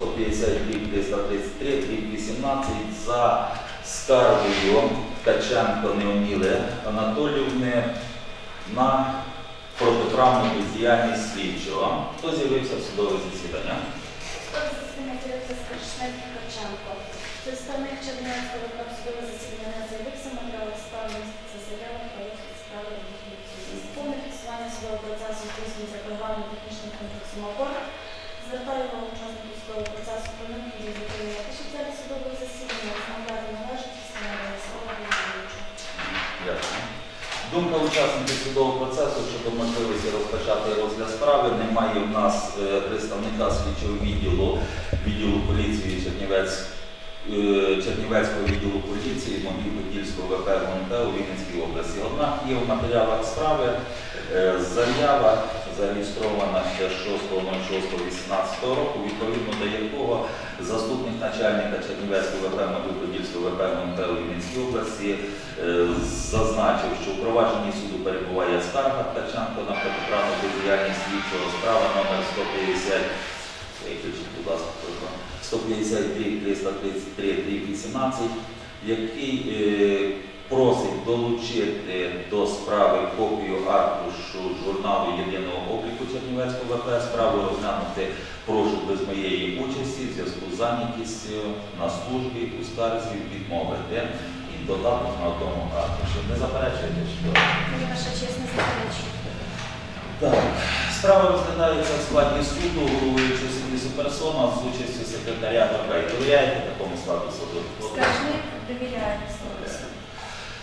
150 333 18 за скаргою Ткаченко Неоніли Анатоліївни на протиправну бездіяльність слідчого. Хто з'явився в судове засідання? Судове Ткаченко. Представник Чернівецького виконавчого судового засідання не з'явився, матеріали справи міститься заява про справи. Повне фіксування судового процесу здійснюється програмою технічним комплексом опора. Звертаю увагу учасників судового процесу про необхідність під час залі судового засідання, розмовляти належить встановлення слова. Дякую. Думка учасників судового процесу щодо можливості розпочати розгляд справи. Немає в нас е, представника слідчого відділу відділу поліції Чернівець, е, Чернівецького відділу поліції Могилів-Подільського ВП ГУНП у Вінницькій області. Однак є в матеріалах справи е, заява зареєстрована ще 6.06.18 року, відповідно до якого заступник начальника Чернівецького ВП Могилів-Подільського ВП ГУНП у Вінницькій області е, зазначив, що у провадженні суду перебуває скарга Ткаченко на протиправну бездіяльність слідчого справа номер 150 Виключіть, будь ласка, телефон. 152 333 18, який е, просить долучити до справи копію аркушу журналу єдиного обліку ВП. Справу розглянути прошу без моєї участі в зв'язку з зайнятістю на службі у скарзі відмовити і додаток на одному аркуші. Не заперечуєте, що Мені ваша честь не так. Справа розглядається в складі суду, головуючи судді суперсона з участю секретаря ВП. Довіряєте такому складу суду? Скаржник довіряє слово.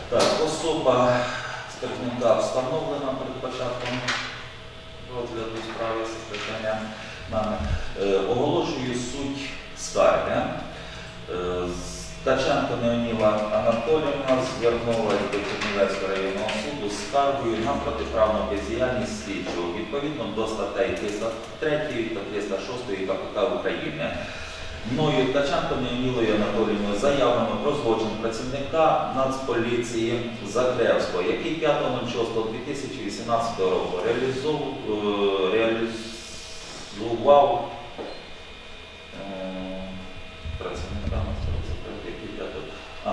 Так, особа скаржника встановлена перед початком розгляду справи секретаря нами. Е, оголошую суть скарги. Е, Ткаченко Неоніла Анатоліївна звернулася до Чернівецького районного суду з скаргою на протиправну бездіяльність слідчого відповідно до статей 303 та 306 КПК України. Мною Ткаченко Неонілою Анатоліївною заявлено про злочин працівника Нацполіції Закревського, який 5.06.2018 року е, реалізував е, працівника Нацполіції, який 5 а,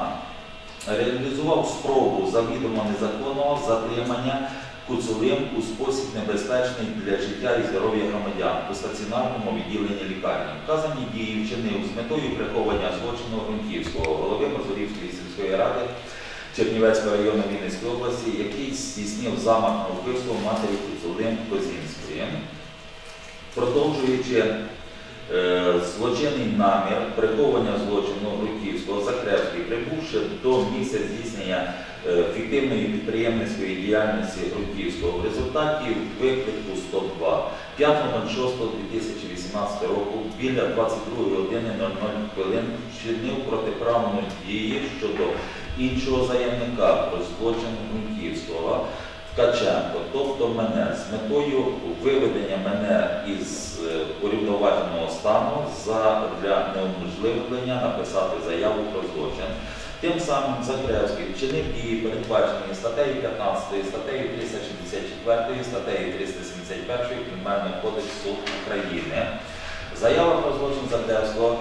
реалізував спробу завідомо незаконного затримання куцовим у спосіб небезпечний для життя і здоров'я громадян у стаціонарному відділенні лікарні. Вказані дії вчинив з метою приховання злочину Грунківського, голови Мазурівської сільської ради Чернівецького району Вінницької області, який здійснив замах на вбивство матері Куцулим Козінської. Продовжуючи злочинний намір приховання злочину Грунківського, Закревський, прибувши до місця здійснення е, фіктивної підприємницької діяльності Грунківського в результаті виклику 102 5.06.2018 року біля 22 години 00 хвилин вчинив протиправну дії щодо іншого заявника про злочин Грунківського Ткаченко, тобто мене, з метою виведення мене із е, урівноваженого стану за для неуможливлення написати заяву про злочин. Тим самим Закревський вчинив дії, передбачені статтею 15, статтею 364, статтею 371 Кримінального кодексу України. Заява про злочин Закревського е,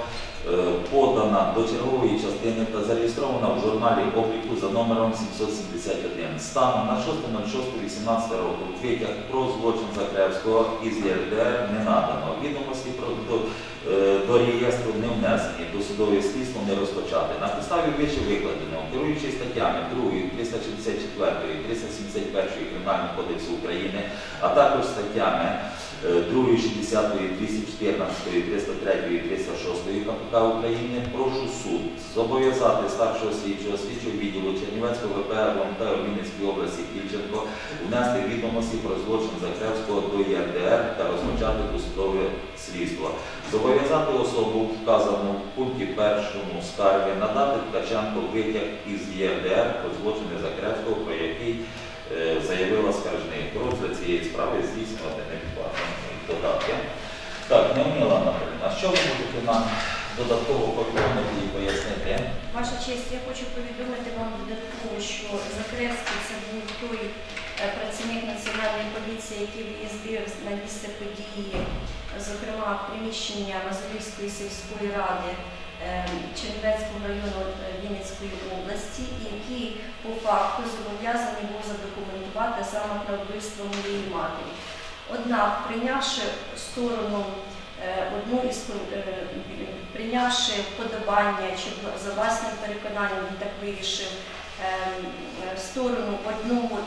подана до чергової частини та зареєстрована в журналі обліку за номером 771. Станом на 6.06.18 року витяг про злочин Закревського із ЄРДР не надано. Відомості про до, е, до реєстру не внесені, досудове слідство не розпочати. На підставі вище викладеного, керуючись статтями 2, 364, 371 Кримінального кодексу України, а також статтями е, 2, 60, 214, 303, 306 КПК України, прошу суд зобов'язати старшого слідчого слідчого відділу Чернівецького ВП ВМТ у Вінницькій області Кільченко внести відомості про злочин Закревського до ЄРДР та розпочати досудове слідство. Зобов'язати особу, вказану в пункті першому скарги, надати Ткаченко витяг із ЄРДР про злочини Закревського, про який е, заявила скаржник. Розгляд цієї справи здійснювати невідкладно додатки. Так, Неоніла Анатолійовна, що ви можете нам додатково повідомити і пояснити. Ваша честь, я хочу повідомити вам додатково, що Закревський це був той е, працівник Національної поліції, який виїздив на місце події, зокрема приміщення Мазовівської сільської ради е, Чернівецького району е, Вінницької області, який по факту зобов'язаний був задокументувати замах на вбивство моєї матері. Однак, прийнявши сторону е, одну із е, прийнявши вподобання чи за власним переконанням, він так вирішив е, сторону одного,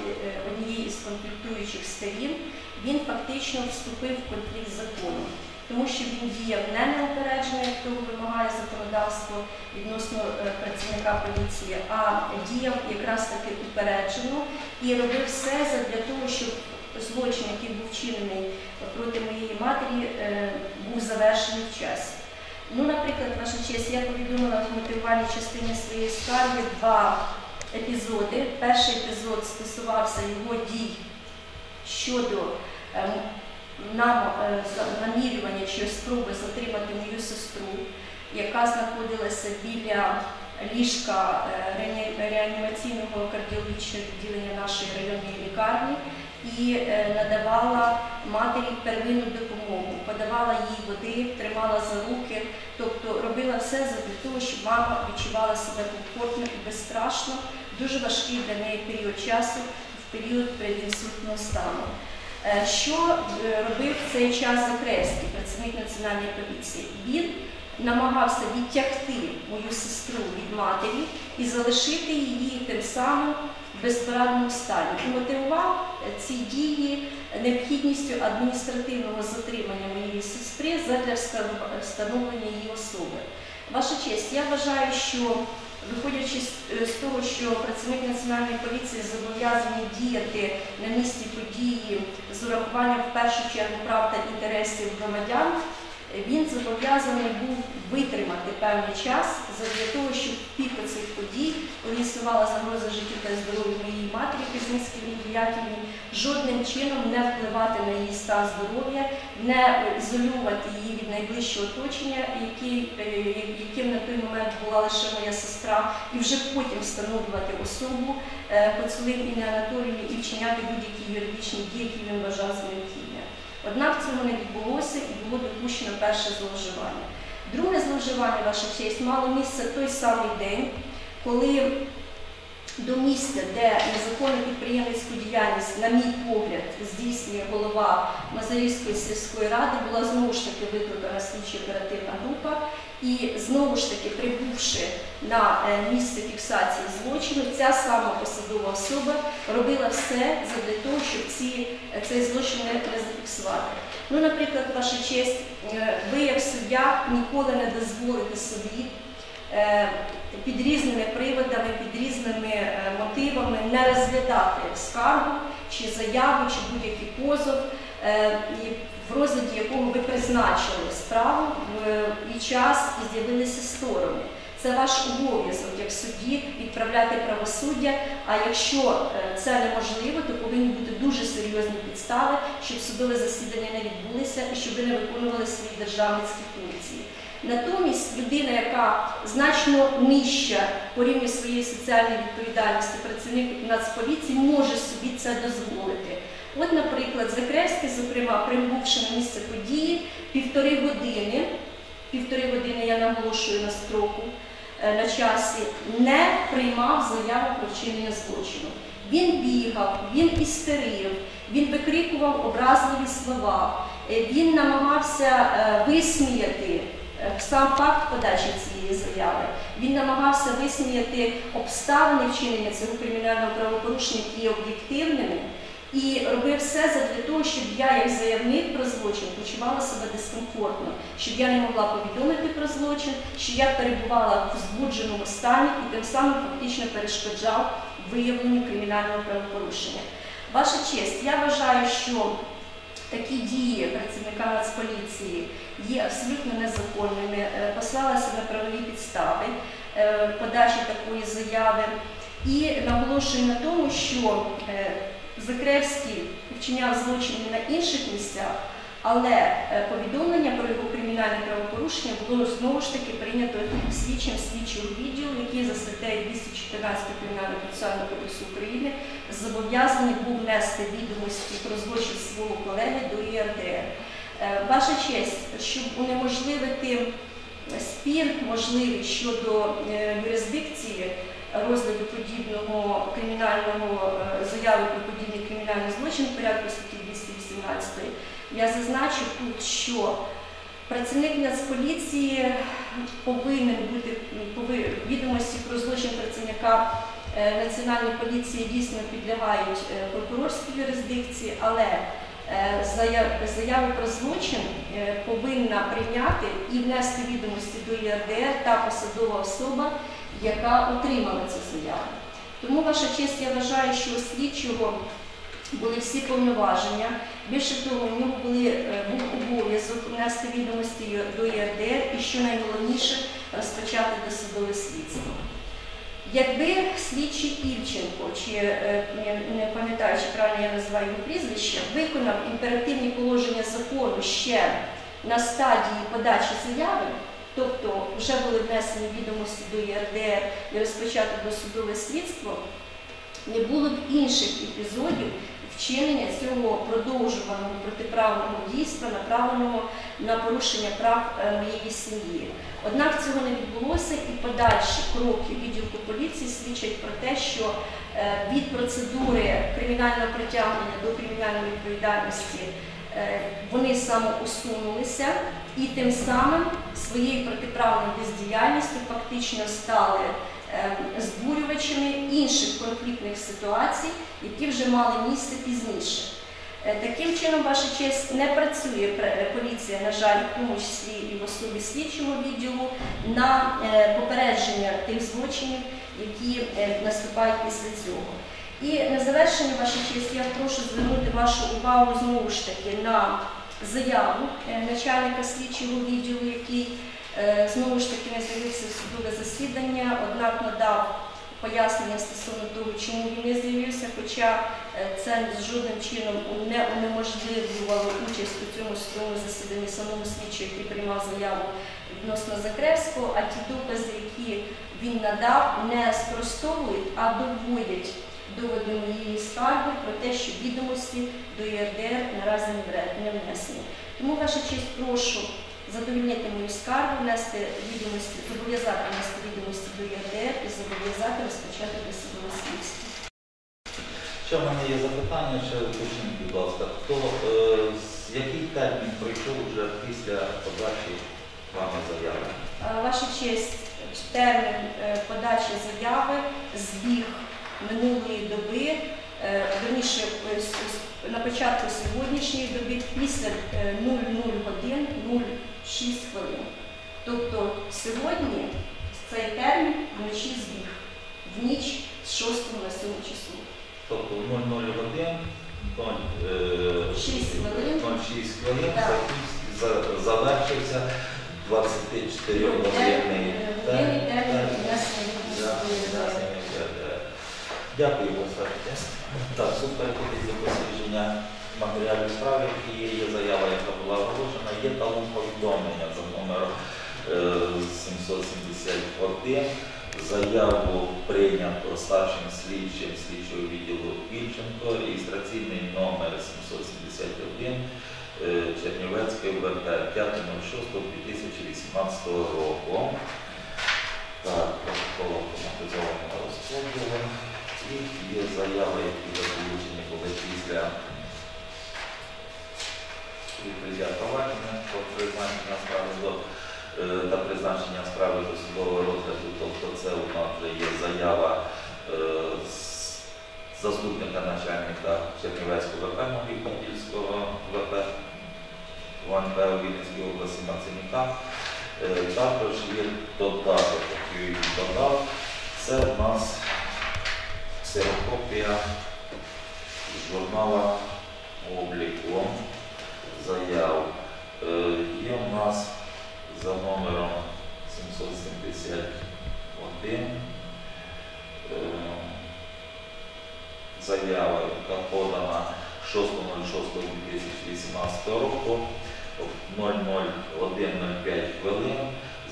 однієї із конфліктуючих сторін, він фактично вступив в конфлікт з законом, тому що він діяв не неупереджено, як того вимагає законодавство відносно працівника поліції, а діяв якраз таки упереджено і робив все для того, щоб злочин, який був вчинений проти моєї матері, е, був завершений в часі. Ну, наприклад, ваша честь, я повідомила в мотивувальній частині своєї скарги два епізоди. Перший епізод стосувався його дій щодо ем, нам, е, намірювання чи спроби затримати мою сестру, яка знаходилася біля ліжка е, реанімаційного кардіологічного відділення нашої районної лікарні і е, надавала матері первинну допомогу, подавала їй води, тримала за руки, тобто робила все для того, щоб мама відчувала себе комфортно і безстрашно, дуже важкий для неї період часу, в період предінсультного стану. Е, Що е, робив цей час Закревський, працівник національної поліції? Він намагався відтягти мою сестру від матері і залишити її тим самим в безпорадному стані. І мотивував е, ці дії необхідністю адміністративного затримання моєї сестри задля встановлення її особи. Ваша честь, я вважаю, що виходячи з, е, того, що працівник національної поліції зобов'язаний діяти на місці події з урахуванням в першу чергу прав та інтересів громадян, він зобов'язаний був витримати певний час для того, щоб пік цих подій, коли загроза життю та здоров'ю моєї матері Кузьминській Яківні, жодним чином не впливати на її стан здоров'я, не ізолювати її від найближчого оточення, е, яким на той момент була лише моя сестра, і вже потім встановлювати особу е, Коцулик Інни Анатоліївни і вчиняти будь-які юридичні дії, які він вважав за необхідне. Однак цього не відбулося і було допущено перше зловживання. Друге зловживання, ваша честь, мало місце той самий день, коли до місця, де незаконну підприємницьку діяльність, на мій погляд, здійснює голова Мазарівської сільської ради, була знову ж таки викликана слідчо оперативна група. І знову ж таки, прибувши на е, місце фіксації злочину, ця сама посадова особа робила все для того, щоб ці, е, цей злочин не зафіксувати. Ну, наприклад, ваша честь, е, ви як суддя ніколи не дозволите собі під різними приводами, під різними е, мотивами не розглядати скаргу чи заяву, чи будь-який позов, е, в розгляді якого ви призначили справу і час і з'явилися сторони. Це ваш обов'язок як судді відправляти правосуддя. А якщо е, це неможливо, то повинні бути дуже серйозні підстави, щоб судове засідання не відбулося і щоб ви не виконували свої державницькі функції. Натомість людина, яка значно нижча по рівню своєї соціальної відповідальності, працівник Нацполіції, може собі це дозволити. От, наприклад, Закревський, зокрема, прибувши на місце події, півтори години, півтори години я наголошую на строку, е, на часі, не приймав заяву про вчинення злочину. Він бігав, він істерив, він викрикував образливі слова, е, він намагався е, висміяти сам факт подачі цієї заяви. Він намагався висміяти обставини вчинення цього кримінального правопорушення, які є об'єктивними. І робив все для того, щоб я, як заявник про злочин, почувала себе дискомфортно, щоб я не могла повідомити про злочин, що я перебувала в збудженому стані і тим самим фактично перешкоджав виявленню кримінального правопорушення. Ваша честь, я вважаю, що такі дії працівника Нацполіції є абсолютно незаконними, послалися послалася на правові підстави е, подачі такої заяви. І наголошую на тому, що е, Закревський вчиняв злочини на інших місцях, Але е, повідомлення про його кримінальне правопорушення було знову ж таки прийнято слідчим слідчого відділу, який за статтею 214 Кримінального процесуального кодексу України зобов'язаний був внести відомості про злочин свого колеги до ІРДР. Е, Ваша честь, щоб унеможливити спір можливий щодо е, юрисдикції розгляду подібного кримінального заяви про подібний кримінальний злочин в порядку статті 218, я зазначу тут, що працівник Нацполіції повинен бути відомості про злочин працівника е, Національної поліції дійсно підлягають е, прокурорській юрисдикції, але е, заяву про злочин повинна прийняти і внести відомості до ЄРДР та посадова особа, яка отримала цю заяву. Тому, ваша честь, я вважаю, що слідчого були всі повноваження. Більше того, у нього були, е, був обов'язок внести відомості до ЄРДР і, що найголовніше, розпочати досудове слідство. Якби слідчий Ільченко, чи е, не пам'ятаю, чи правильно я називаю його прізвище, виконав імперативні положення закону ще на стадії подачі заяви, тобто вже були внесені відомості до ЄРДР і розпочато досудове слідство, не було б інших епізодів вчинення цього продовжуваного протиправного дійства, направленого на порушення прав е, моєї сім'ї. Однак цього не відбулося, і подальші кроки відділку поліції свідчать про те, що е, від процедури кримінального притягнення до кримінальної відповідальності е, вони самоусунулися і тим самим своєю протиправною бездіяльністю фактично стали збурювачами інших конфліктних ситуацій, які вже мали місце пізніше. Е, Таким чином, ваша честь, не працює поліція, на жаль, в тому числі і в особі слідчого відділу, на е, попередження тих злочинів, які е, наступають після цього. І на завершення, ваша честь, я прошу звернути вашу увагу знову ж таки на заяву е, начальника слідчого відділу, який засідання, однак надав пояснення стосовно того, чому він не з'явився, хоча е, це жодним чином не унеможливлювало участь у цьому судовому засіданні самому слідчого, який приймав заяву відносно Закревського, а ті докази, які він надав, не спростовують, а доводять доводи моєї скарги про те, що відомості до ЄРДР наразі не внесені. Тому, ваша честь, прошу задовольнити мою скаргу, внести відомості, зобов'язати внести відомості до ЄРДР і зобов'язати розпочати досудове слідство. Ще в мене є запитання, ще уточніть, будь ласка, хто, е, з- який термін пройшов вже після подачі вами заяви? Е, Ваша честь, термін е, подачі заяви збіг минулої доби, е, верніше на початку сьогоднішньої доби після е, 00 годин 06 хвилин. Тобто сьогодні цей термін вночі збіг, в ніч з 6 на 7 число. Тобто 00 годин, 0, 6 хвилин. 06 хвилин, завершився 24 годинний Е, термін. Дякую, Константин. Так, переходить до дослідження матеріалів справи, які є, заява, яка була оголошена, є талон повідомлення за номером е, 771. Заяву прийнято старшим слідчим слідчого відділу Ільченко, реєстраційний номер 771 е, Чернівецької ВП 5.06.2018 року. Так, протокол автоматизованого розподілу. І є заяви, які вже получені були після відкриття провадження про призначення справи до е, та призначення справи до судового розгляду. Тобто це у нас вже є заява е, заступника начальника Чернівецького ВП Могиль-Подільського ВП ВНП у Вінницькій області Маценіка. Е, Також є додаток, який додав. Це в нас ксерокопія журнала обліку заяв. Е, Є у нас за номером 771 е, заява, яка подана 6.06.2018 року о 001.05 хвилин.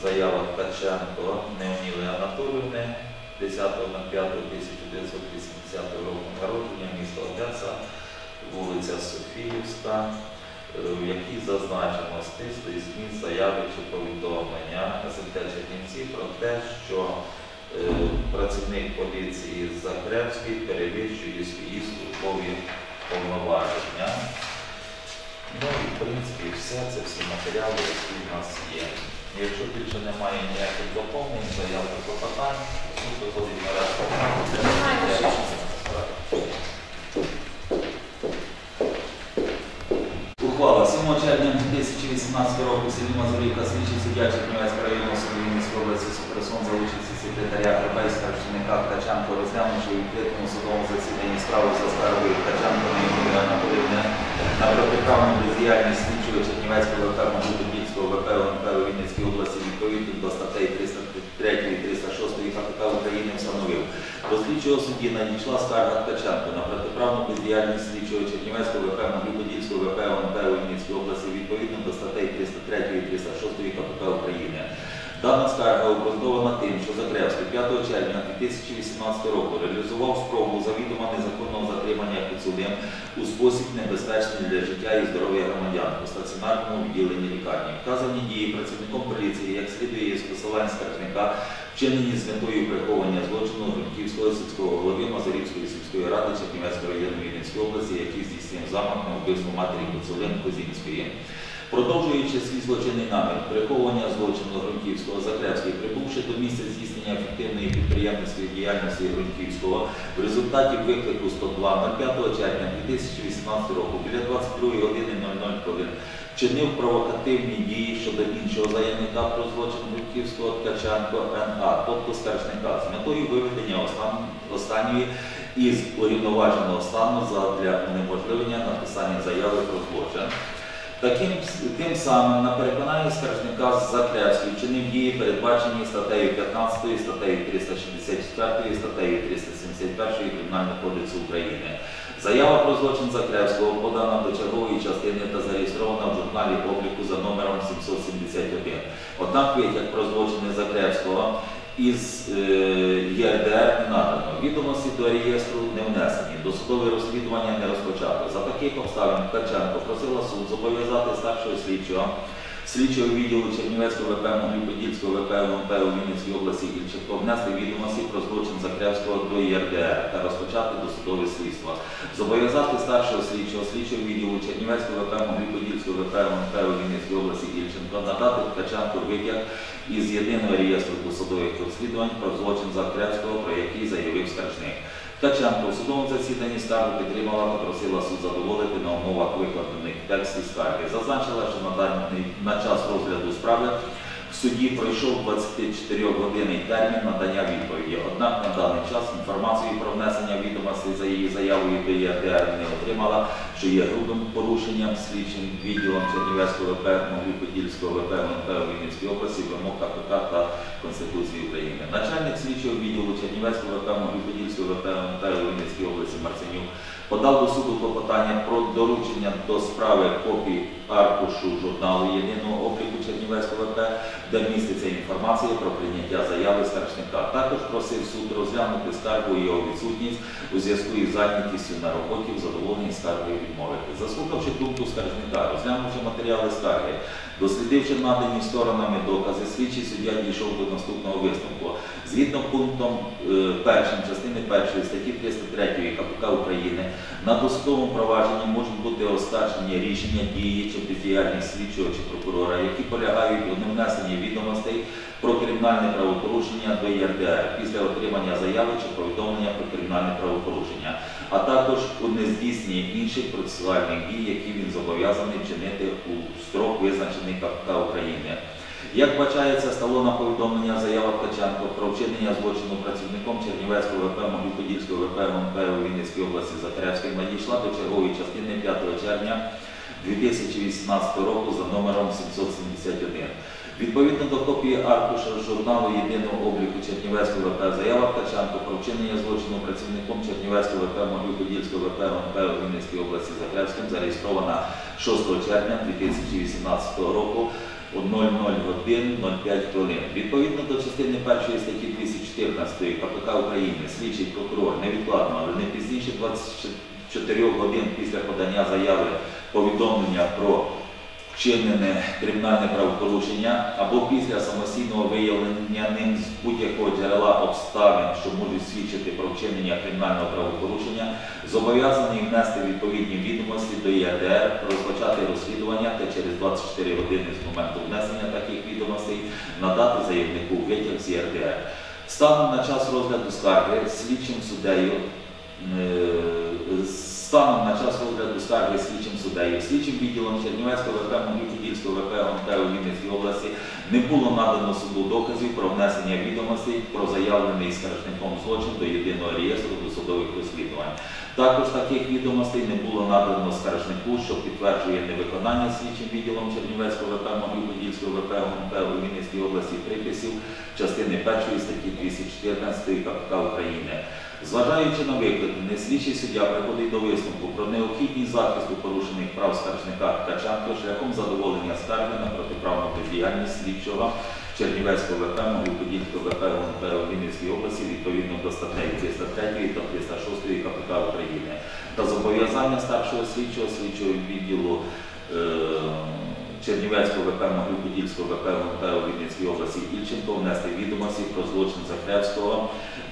Заява Ткаченко Неоніли Анатоліївни 10.05.1980 року народження, місто Одеса, вулиця Софіївська, в якій зазначено стислий зміст заяви чи повідомлення СМТ Чернівці про те, що е, працівник поліції Закревський перевищує свої службові повноваження. Ну і в принципі все це всі матеріали, які в нас є. Якщо більше немає ніяких доповнень, заяв та клопотань, суд виходить на решта. Немає вашої Ухвала 7 червня 2018 року в селі Мазурівка слідчий суддя Чернівецького районного суду області Суперсон за секретаря Грабейська Речника Ткаченко розглянувши у відкритому судовому засіданні справу за скаргою Ткаченко на Анатолівни на протиправну бездіяльність слідчого Чернівецького ВП Мобільського ВП ОНП у Вінницькій області відповідно до статей 303 і 306 КПК України встановив. До слідчого судді надійшла скарга Ткаченко на протиправну бездіяльність слідчого Чернівецького ВП Могилодільського ВП ОНП у Вінницькій області відповідно до статей 303 і 306 КПК України. Дана скарга обґрунтована тим, що Закревський 5 червня 2018 року реалізував спробу завідомо незаконного затримання підсудним у спосіб небезпечний для життя і здоров'я громадян у стаціонарному відділенні лікарні. Вказані дії працівником поліції, як слідує із посилань скаржника, вчинені з метою приховування злочину Гринківського сільського голови Мазарівської сільської ради Чернівецького району Вінницької області, який здійснив замах на вбивство матері Коцулин Козінської. Продовжуючи свій злочинний намір приховування злочину Грунківського, Закревський, прибувши до місця здійснення ефективної підприємницької діяльності Грунківського, в результаті виклику 102 05 червня 2018 року біля 22 години 00 хвилин вчинив провокативні дії щодо іншого заявника про злочин Грунківського Ткаченко НА, тобто скаржника, з метою виведення останньої із урівноваженого стану задля унеможливлення написання заяви про злочин. Таким тим самим на переконання скаржника Закревський вчинив дії, передбачені статтею 15, статтею 364, статтею 371 Кримінального кодексу України. Заява про злочин Закревського подана до чергової частини та зареєстрована в журналі обліку за номером 771. Однак витяг про злочини Закревського із е, ЄРДР не надано. Відомості до реєстру не внесені. Досудове розслідування не розпочато. За таких обставин Ткаченко просила суд зобов'язати старшого слідчого слідчого відділу Чернівецького ВП Могилів-Подільського ВП МП у Вінницькій області Ільченко внести відомості про злочин Закревського до ЄРДР та розпочати досудове слідство. Зобов'язати старшого слідчого слідчого відділу Чернівецького ВП Могилів-Подільського ВП МП у Вінницькій області Ільченко надати Ткаченко витяг із єдиного реєстру досудових розслідувань про злочин Закревського, про який заявив скаржник. Ткаченко в судовому засіданні скаргу підтримала та просила суд задоволити на умовах викладених в тексті скарги. Зазначила, що на даний на час розгляду справи в суді пройшов 24-годинний термін надання відповіді. Однак на даний час інформацію про внесення відомостей за її заявою до ЄРДР не отримала, що є грубим порушенням слідчим відділом Чернівецького ВП, Могилів-Подільського ВП МНП у Вінницькій області, вимог КПК та Конституції України. Начальник слідчого відділу Чернівецького ВП, Могилів-Подільського ВП подав до суду клопотання про доручення до справи копій аркушу журналу єдиного обліку Чернівецького ВП, де міститься інформація про прийняття заяви скаржника. Також просив суд розглянути скаргу його відсутність у зв'язку із зайнятістю на роботі в задоволенні скаргою відмовити. Заслухавши думку скаржника, розглянувши матеріали скарги, дослідивши надані сторонами докази, слідчий суддя дійшов до наступного висновку. Згідно пунктом е, першим частини першої статті 303 КПК України на досудовому провадженні можуть бути оскаржені рішення дії чи бездіяльність слідчого чи прокурора, які полягають у невнесенні відомостей про кримінальне правопорушення до ЄРДР після отримання заяви чи повідомлення про кримінальне правопорушення, а також у нездійсненні інших процесуальних дій, які він зобов'язаний вчинити у строк, визначений КПК України. Як бачається, стало на повідомлення заява Ткаченко про вчинення злочину працівником Чернівецького ВП Могилів-Подільського ВП МНП у Вінницькій області Закревської надійшла до чергової частини 5 червня 2018 року за номером 771. Відповідно до копії аркуша журналу єдиного обліку Чернівецького ВП заява Ткаченко про вчинення злочину працівником Чернівецького ВП Могиль-Подільського ВП ОНП у Вінницькій області Закревським зареєстрована 6 червня 2018 року 00 годин 05 хвилин. Відповідно до частини першої статті 214 КПК України, слідчий прокурор невідкладно, але не пізніше 24 годин після подання заяви повідомлення про вчинене кримінальне правопорушення або після самостійного виявлення ним з будь-якого джерела обставин, що можуть свідчити про вчинення кримінального правопорушення, зобов'язаний внести відповідні відомості до ЄРДР, розпочати розслідування та через 24 години з моменту внесення таких відомостей надати заявнику витяг з ЄРДР. Станом на час розгляду скарги слідчим суддею е, станом на час розгляду скарги слідчим суддею, слідчим відділом Чернівецького ВП Могиль-Подільського ВП ОНП у області не було надано суду доказів про внесення відомостей про заявлений скаржником злочин до єдиного реєстру досудових розслідувань. Також таких відомостей не було надано скаржнику, що підтверджує невиконання слідчим відділом Чернівецького ВП Могиль-Подільського ВП ОНП у області приписів частини 1 статті 214 КПК України. Зважаючи на викладене, слідчий суддя приходить до висновку про необхідність захисту порушених прав скаржника Ткаченко шляхом задоволення скарги на протиправну бездіяльність слідчого Чернівецького ВП, Могиль-Подільського ВП ГУНП у Вінницькій області відповідно до статей 303 та 306 КПК України. Та зобов'язання старшого слідчого слідчого відділу е, Чернівецького ВП Могиль-Подільського ВП ГУНП у області Ільченко внести відомості про злочин Закревського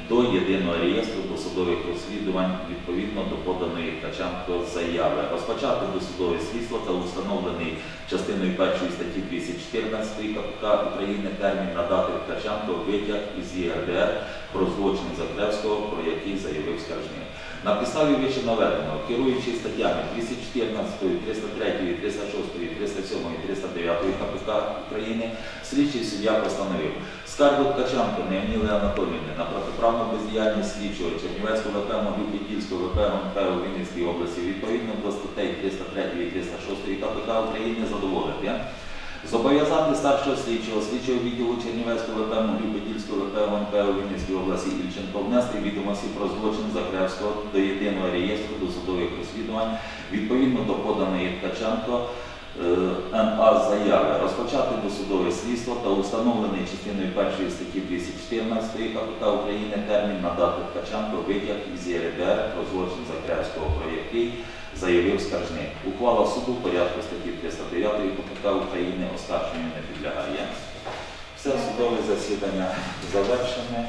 до єдиного реєстру досудових розслідувань відповідно до поданої Ткаченко заяви, розпочати досудове слідство та установлений частиною першої статті 214 КПК України термін надати Ткаченко витяг із ЄРДР про злочин Закревського, про який заявив скаржник. На підставі вище наведеного, керуючись статтями 214, 303, 306, 307, 309 КПК України, слідчий суддя постановив скаргу Ткаченко Неоніли Анатоліївни на протиправну бездіяльність слідчого Чернівецького ВП Могиль-Подільського ВП МП у Вінницькій області відповідно до статей 303 і 306 КПК України задоволити. Зобов'язати старшого слідчого, слідчого відділу Чернівецького ВП Могиль-Подільського ВП МП у Вінницькій області Ільченко внести відомості про злочин Закревського до єдиного реєстру досудових розслідувань відповідно до поданої Ткаченко е, НА заяви, розпочати досудове слідство та установлений частиною першої статті 214 КПК України термін надати Ткаченко витяг із ЄРДР про злочин Закревського, про який заявив скаржник. Ухвала суду в порядку статті 309 КПК України оскарженню не підлягає. Все судове засідання завершене.